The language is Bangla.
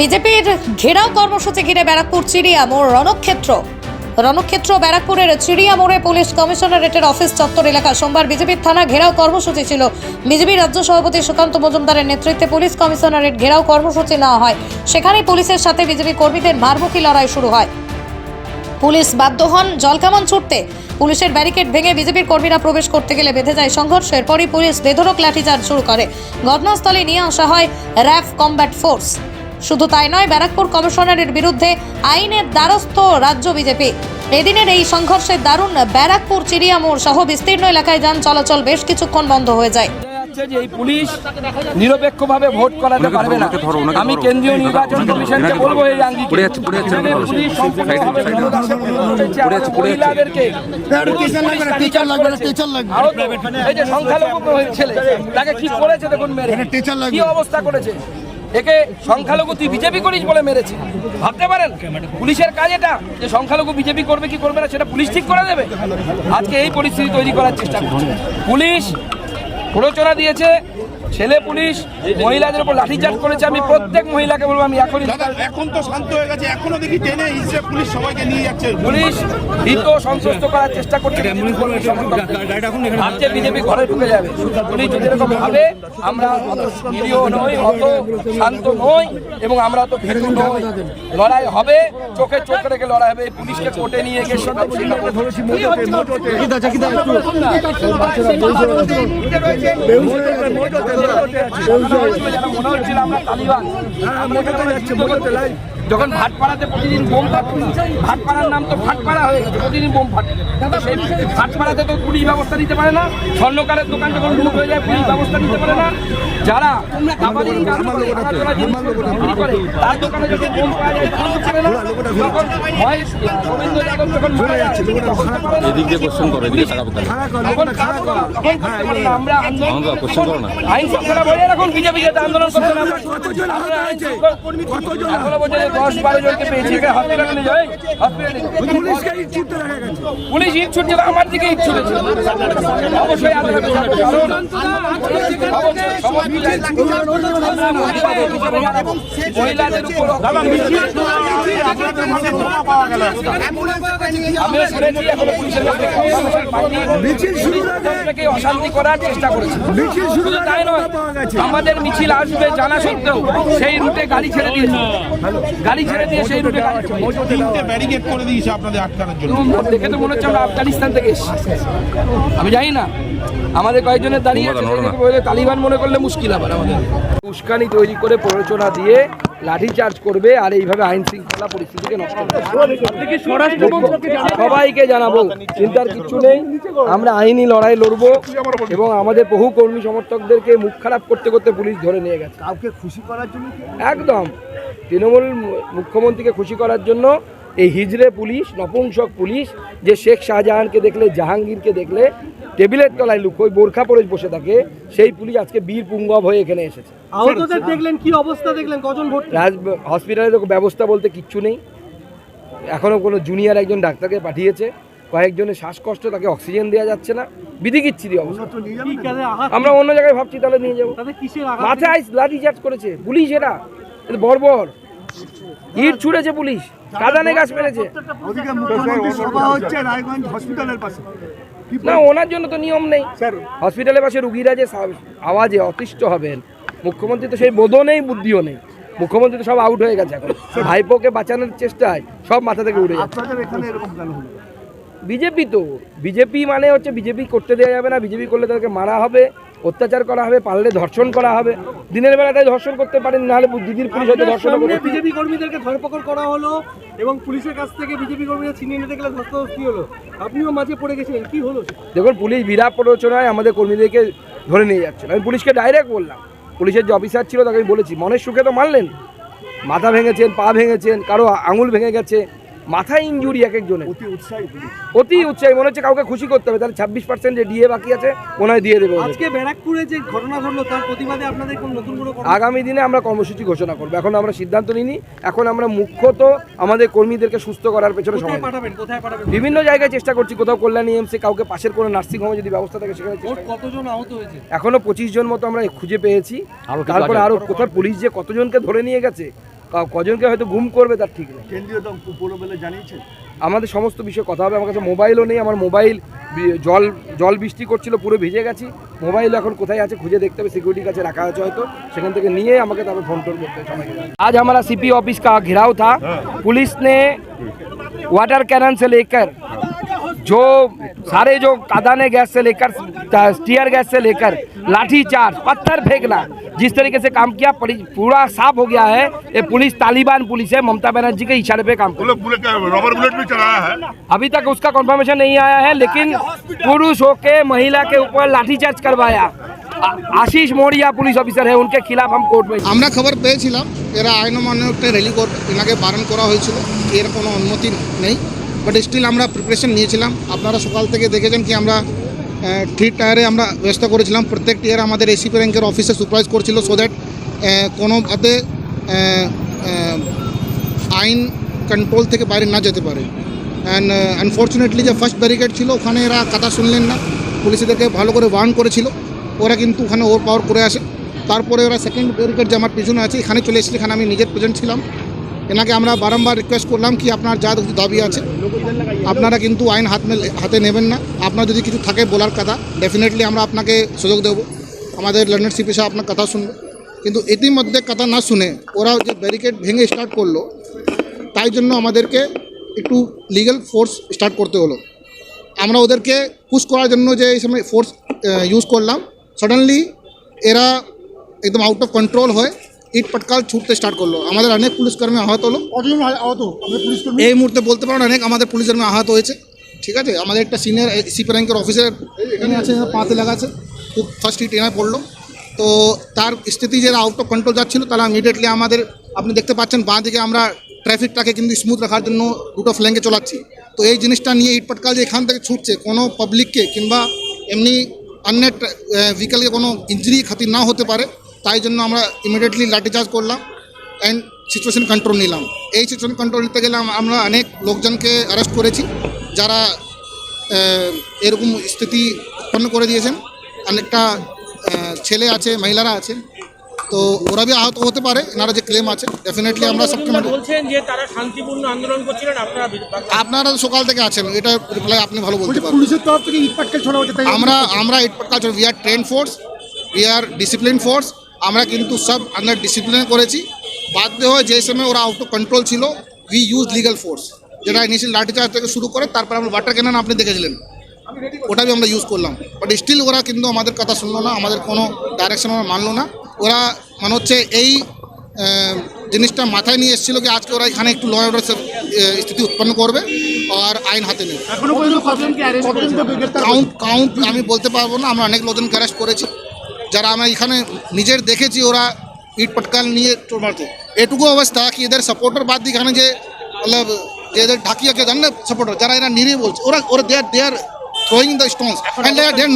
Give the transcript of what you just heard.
বিজেপির ঘেরাও কর্মসূচি ঘিরে ব্যারাকপুর চিড়িয়া মোড় রণক্ষেত্র। রণক্ষেত্র ব্যারাকপুরের চিড়িয়া মোড়ে পুলিশ কমিশনারেটের অফিস চত্বর এলাকা সোমবার বিজেপির থানা ঘেরাও কর্মসূচি ছিল। বিজেপি রাজ্য সভাপতি সুকান্ত মজুমদারের নেতৃত্বে পুলিশ কমিশনারেট ঘেরাও কর্মসূচি নেওয়া হয়। সেখানেই পুলিশের সাথে বিজেপি কর্মীদের মারমুখী লড়াই শুরু হয়। পুলিশ বাধ্য হন জলকামান ছুটতে। পুলিশের ব্যারিকেড ভেঙে বিজেপির কর্মীরা প্রবেশ করতে গেলে বেঁধে যায় সংঘর্ষ। এরপরই পুলিশ বেধরক লাঠিচার্জ শুরু করে। ঘটনাস্থলে নিয়ে আসা হয় র্যাফ কমব্যাট ফোর্স। শুধু তাই নয় ব্যারাকপুর কমিশনারের বিরুদ্ধে আইনের দ্বারস্থ রাজ্য বিজেপি। এদিনের এই সংঘর্ষের দারুণ ব্যারাকপুর চিড়িয়ামোড় সহ বিস্তীর্ণ এলাকায় যান চলাচল বেশ কিছুক্ষণ বন্ধ হয়ে যায়। যে এই পুলিশ নিরপেক্ষভাবে ভোট করাতে পারবে না। আমি কেন্দ্রীয় নির্বাচন কমিশনকে বলব এই আঙ্গিকে। পুলিশ। মহিলাদেরকে টিচার লাগবে না, টিচার লাগবে না, টিচার লাগবে। আহত, এই যে সংখ্যালঘু ছেলে তাকে কি করেছে দেখুন মেরে? এখানে টিচার লাগবে। কি অবস্থা করেছে? একে সংখ্যালঘু তুই বিজেপি করিস বলে মেরেছে ভাবতে পারেন? পুলিশের কাজ এটা যে সংখ্যালঘু বিজেপি করবে কি করবে না, সেটা পুলিশ ঠিক করে দেবে। আজকে এই পরিস্থিতি তৈরি করার চেষ্টা পুলিশ প্ররোচনা দিয়েছে ছেলে পুলিশ মহিলাদের উপর লাঠিচার্জ করেছে আমি প্রত্যেক মহিলাকে বলব আমি এখনই এখন তো শান্ত হয়ে গেছে এখনও দেখি টেনে হিসেবে পুলিশ সবাইকে নিয়ে যাচ্ছে। পুলিশ ভীত সন্ত্রস্ত করার চেষ্টা করছে। ভাবছে বিজেপি ঘরে ঢুকে যাবে। পুলিশ যদি এরকম ভাবে আমরা অত নই অত শান্ত নই এবং আমরা অত ভীত নই। লড়াই হবে চোখে চোখ রেখে লড়াই হবে। পুলিশকে কোর্টে নিয়ে গিয়ে যখন ভাটপাড়াতে প্রতিদিন বোম ফাটতো ভাটপাড়ার নাম তো ভাটপাড়া হয়ে গেছে, প্রতিদিন বোম ফাটে। সেই ভাটপাড়াতে তো পুলিশ ব্যবস্থা নিতে পারে না, স্বর্ণকারের দোকান যখন লুট হয়ে যায়, পুলিশ ব্যবস্থা নিতে পারে না। যারা দাবালিং কাজ করে, ভাঙাচোরা জিনিস বিক্রি করে, তার দোকানে যখন বোম পাওয়া যায় তখন পারে না তখন মহেশ গোবিন্দ যাদব যখন মারা যায়, তখন। এদিক দিয়ে কোশ্চেন করো এদিকে তাকাবে তখন কাজ করে, তখন করতে পারে না। আমরা আন্দোলন কোশ্চেন করো না। আইন শৃঙ্খলা বজায় রাখুন বিজেপি যাতে আন্দোলন করতে না পারে। আমরা আইন শৃঙ্খলা- এখনও পর্যন্ত দশ বারো জনকে পেয়েছি। এখানে হসপিটালে নিয়ে যাই হসপিটালে পুলিশ ইট ছুটছিল আমার দিকে ইট ছুটেছে। অবশ্যই আদালতে কারণ অবশ্যই মহিলাদের উপর। অশান্তি করার চেষ্টা করেছে। তাই নয় আমাদের মিছিল আসবে জানা সত্ত্বেও সেই রুটে গাড়ি ছেড়ে দিয়েছে। গাড়ি ছেড়ে দিয়ে সেই রুটে ব্যারিকেড করে দিয়েছে আপনাদের আটকানোর জন্য। দেখে তো মনে হচ্ছে আমরা আফগানিস্তান থেকে এসেছি। আমি জানি না আমাদের কয়েকজনের দাঁড়িয়ে তালিবান মনে করলে মুশকিল আবার আমাদের। উস্কানি তৈরি করে প্ররোচনা দিয়ে লাঠি চার্জ করবে আর এইভাবে আইন শৃঙ্খলা পরিস্থিতিকে নষ্ট করবে। সবাইকে জানাব চিন্তার কিচ্ছু নেই। আমরা আইনি লড়াই লড়বো এবং আমাদের বহু কর্মী সমর্থকদেরকে মুখ খারাপ করতে করতে পুলিশ ধরে নিয়ে গেছে। কাউকে খুশি করার জন্য একদম। তৃণমূল মুখ্যমন্ত্রীকে খুশি করার জন্য এই হিজড়ে পুলিশ নপুংসক পুলিশ যে শেখ শাহজাহানকে দেখলে জাহাঙ্গীরকে দেখলে টেবিলের তলায় লুক ওই বোরখা পরে বসে থাকে সেই পুলিশ আজকে বীর পুঙ্গব হয়ে এখানে এসেছে। আহতদের দেখলেন কি অবস্থা দেখলেন? কজন ভর্তি? রাজ হসপিটালে তো ব্যবস্থা বলতে কিচ্ছু নেই। এখনও কোনো জুনিয়র একজন ডাক্তারকে পাঠিয়েছে। কয়েকজনের শ্বাসকষ্ট তাকে অক্সিজেন দেওয়া যাচ্ছে না। বিধিকিচ্ছিরি অবস্থা। আমরা অন্য জায়গায় ভাবছি তাহলে নিয়ে যাব। মাথায় লাঠি চার্জ করেছে পুলিশ এটা এটা বর্বর। ইট ছুড়েছে পুলিশ। কাদানে গাছ মেরেছে ওদিকে সভা হচ্ছে রায়গঞ্জ হসপিটালের পাশে। কি না ওনার জন্য তো নিয়ম নেই। স্যার হসপিটালের পাশে রুগীরা যে আওয়াজে অতিষ্ঠ হবেন মুখ্যমন্ত্রী তো সেই বোধও নেই বুদ্ধিও নেই। মুখ্যমন্ত্রী তো সব আউট হয়ে গেছে এখন। ভাইপোকে বাঁচানোর চেষ্টায় সব মাথা থেকে উড়ে বিজেপি তো বিজেপি মানে হচ্ছে বিজেপি করতে দেওয়া যাবে না বিজেপি করলে তাদেরকে মারা হবে। অত্যাচার করা হবে পারলে ধর্ষণ করা হবে। দিনের বেলাটাই ধর্ষণ করতে পারেন নাহলে দিদির পুলিশ হয়তো ধর্ষণ বিজেপি কর্মীদেরকে ধরপকড় করা হলো এবং পুলিশের কাছ থেকে বিজেপি কর্মীরা ছিনিয়ে নিতে গেলে ধস্তাধস্তি হলো। আপনিও মাঝে পড়ে গেছিলেন কি হলো দেখুন পুলিশ বিরাট প্ররোচনায় আমাদের কর্মীদেরকে ধরে নিয়ে যাচ্ছিল। আমি পুলিশকে ডাইরেক্ট বললাম। পুলিশের যে অফিসার ছিল তাকে আমি বলেছি মনের সুখে তো মারলেন মাথা ভেঙেছেন পা ভেঙেছেন কারও আঙুল ভেঙে গেছে। মাথা ইঞ্জুরি এক একজনের। অতি উৎসাহী পুলিশ অতি উৎসাহী মনে হচ্ছে কাউকে খুশি করতে হবে তাহলে ছাব্বিশ পার্সেন্ট যে ডিএ বাকি আছে মনে হয় দিয়ে দেবে আজকে ব্যারাকপুরে যে ঘটনা ঘটলো তার প্রতিবাদে আপনাদের কোন নতুন কোনো আগামী দিনে আমরা কর্মসূচি ঘোষণা করব। এখন আমরা সিদ্ধান্ত নিইনি। এখন আমরা মুখ্যত আমাদের কর্মীদেরকে সুস্থ করার পেছনে সময় পাঠাবেন? কোথায় পাঠাবেন? বিভিন্ন জায়গায় চেষ্টা করছি কোথাও কল্যাণী এমসে কাউকে পাশের কোনো নার্সিং হোমে যদি ব্যবস্থা থাকে সেখানে কতজন আহত হয়েছে? এখনও পঁচিশ জন মতো আমরা খুঁজে পেয়েছি। তারপরে আরও কোথাও পুলিশ যে কতজনকে ধরে নিয়ে গেছে কজনকে হয়তো গুম করবে তার ঠিক নেই কেন্দ্রীয় দম পুরো বলে জানিয়েছেন আমাদের সমস্ত বিষয়ে কথা হবে আমার কাছে মোবাইলও নেই আমার মোবাইল বি- জল জল বৃষ্টি করছিল পুরো ভিজে গেছি মোবাইল এখন কোথায় আছে খুঁজে দেখতে হবে সিকিউরিটির কাছে রাখা আছে হয়তো সেখান থেকে নিয়ে আমাকে তারপর ফোন টোন করতে হবে সবাইকে। आज हमारा सीपी ऑफिस का घेराव था पुलिस ने वाटर कैनन से लेकर जो सारे जो कादाने गैस से लेकर स्टीयर गैस से लेकर लाठी चार्ज पत्थर फेंकना जिस तरीके से काम किया परि- पूरा साफ हो गया है ये पुलिस तालिबान पुलिस है ममता बनर्जी के इशारे पे काम कर बोले बुलेट रबर बुलेट भी चलाया है अभी तक उसका कंफर्मेशन नहीं आया है लेकिन पुरुष होके महिला के ऊपर लाठीचार्ज करवाया आ- आशीष मौर्या पुलिस ऑफिसर है उनके खिलाफ हम कोर्ट में আমরা খবর পেয়েছিলাম এরা আইন অমান্য একটা র্যালি করবে এনাকে বারণ করা হয়েছিল এর কোনো অনুমতি নেই বাট স্টিল আমরা প্রিপারেশন নিয়েছিলাম। আপনারা সকাল থেকে দেখেছেন কি আমরা থ্রি টায়ারে আমরা ব্যবস্থা করেছিলাম। প্রত্যেক টিয়ারে আমাদের এসিপি র্যাঙ্কের অফিসে সুপারভাইজ করছিল সো দ্যাট কোনো ভাবে আহ, আহ, আইন কন্ট্রোল থেকে বাইরে না যেতে পারে। অ্যান্ড আনফর্চুনেটলি যে ফার্স্ট ব্যারিকেড ছিল ওখানে এরা কথা শুনলেন না। পুলিশদেরকে ভালো করে ওয়ার্ন করেছিল। ওরা কিন্তু ওখানে ওভার পাওয়ার করে আসে। তারপরে ওরা সেকেন্ড ব্যারিকেড যে আমার পিছনে আছে এখানে চলে এসেছিল এখানে আমি নিজের প্রেজেন্ট ছিলাম। এনাকে আমরা বারংবার রিকোয়েস্ট করলাম কি আপনার যা দাবি আছে, আপনারা কিন্তু আইন হাত হাতে নেবেন না। আপনার যদি কিছু থাকে বলার কথা ডেফিনেটলি আমরা আপনাকে সুযোগ দেবো। আমাদের লন্ডন সিপি আপনার কথা শুনবে। কিন্তু ইতিমধ্যে কথা না শুনে ওরা যে ব্যারিকেড ভেঙে স্টার্ট করল, তাই জন্য আমাদেরকে একটু লিগ্যাল ফোর্স স্টার্ট করতে হলো। আমরা ওদেরকে পুশ করার জন্য যে এই সময় ফোর্স ইউজ করলাম সাডেনলি এরা একদম আউট অফ কন্ট্রোল হয়ে। ইট পটকাল ছুটতে স্টার্ট করল। আমাদের অনেক পুলিশকর্মী আহত হলো। কতজন আহত? এই মুহূর্তে বলতে পারেন অনেক আমাদের পুলিশকর্মী আহত হয়েছে। ঠিক আছে? আমাদের একটা সিনিয়র সিপি র্যাঙ্কের অফিসার এখানে আছে পাতে লাগাছে খুব ফার্স্ট ইট এনায় পড়ল। তো তার স্থিতি যে আউট অফ কন্ট্রোল যাচ্ছিল তারা ইমিডিয়েটলি আমাদের আপনি দেখতে পাচ্ছেন বাঁ দিকে আমরা ট্রাফিকটাকে কিন্তু স্মুথ রাখার জন্য দুটো ফ্ল্যাঙ্কে চলাচ্ছি। তো এই জিনিসটা নিয়ে ইটপটকাল যে এখান থেকে ছুটছে কোনো পাবলিককে কিংবা এমনি অন্য ভেহিকেলকে কোনো ইঞ্জুরি ক্ষতি না হতে পারে। তাই জন্য আমরা ইমিডিয়েটলি লাঠিচার্জ করলাম অ্যান্ড সিচুয়েশন কন্ট্রোল নিলাম। এই সিচুয়েশন কন্ট্রোল নিতে গেলে আমরা অনেক লোকজনকে অ্যারেস্ট করেছি যারা এরকম স্থিতি উৎপন্ন করে দিয়েছেন। অনেকটা ছেলে আছে মহিলারা আছেন তো ওরা বি আহত হতে পারে এনারা যে ক্লেম আছে ডেফিনেটলি আমরা সবকে বলছেন যে তারা শান্তিপূর্ণ আন্দোলন করছিলেন আপনারা আপনারা সকাল থেকে আছেন এটা রিপ্লাই আপনি ভালো বলতে পারেন পুলিশের তরফ থেকে ইট পাটকেল ছড়া হচ্ছে আমরা আমরা it culture we are train force we are discipline force আমরা কিন্তু সব আন্ডার ডিসিপ্লিনে করেছি। বাধ্য হয়ে যে সময় ওরা আউট অফ কন্ট্রোল ছিল উই ইউজ লিগাল ফোর্স যেটা ইনিশিয়াল লাঠিচার্জ থেকে শুরু করে তারপর আমরা ওয়াটার ক্যানন আপনি দেখেছিলেন। ওটাই আমরা ইউজ করলাম। বাট স্টিল ওরা কিন্তু আমাদের কথা শুনলো না আমাদের কোনো ডাইরেকশন ওরা মানলো না। ওরা মানে হচ্ছে এই জিনিসটা মাথায় নিয়ে এসেছিল কি আজকে ওরা এখানে একটু ল অর্ডার স্থিতি উৎপন্ন করবে আর আইন হাতে নেবে। কাউন্ট কাউন্ট আমি বলতে পারব না আমরা অনেক লোকজনকে অ্যারেস্ট করেছি। যারা আমরা এখানে নিজের দেখেছি ওরা ইট পটকাল নিয়ে চোর মারতে এটুকু অবস্থা কি এদের সাপোর্টার বাদ দিয়ে এখানে যে মতলব যে এদের ঢাকিয়াকে না সাপোর্টার যারা এরা নিরে বলছে ওরা ওরা they are they are throwing the stones and they are